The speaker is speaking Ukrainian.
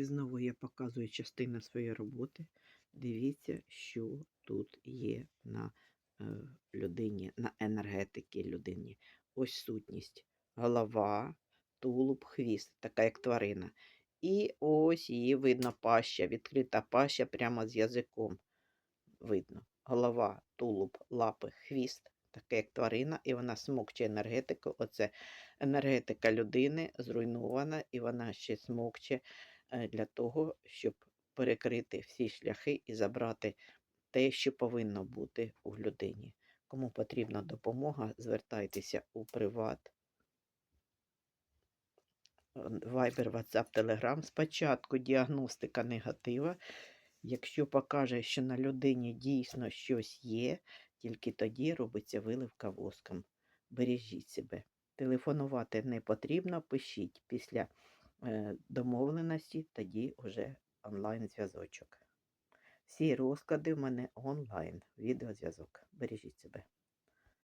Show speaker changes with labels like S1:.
S1: І знову я показую частину своєї роботи. Дивіться, що тут є на е, людині, на енергетики людині. Ось сутність. Голова, тулуб, хвіст, така як тварина. І ось її видно паща, відкрита паща прямо з язиком. Видно. Голова, тулуб, лапи, хвіст, таке як тварина, і вона смокче енергетику. Оце енергетика людини зруйнована, і вона ще смокче для того, щоб перекрити всі шляхи і забрати те, що повинно бути у людині. Кому потрібна допомога, звертайтеся у приват. Viber, WhatsApp, Telegram. Спочатку діагностика негатива. Якщо покаже, що на людині дійсно щось є, тільки тоді робиться виливка воском. Бережіть себе. Телефонувати не потрібно, пишіть після е, домовленості, тоді вже онлайн-зв'язочок. Всі розклади в мене онлайн, відеозв'язок. Бережіть себе.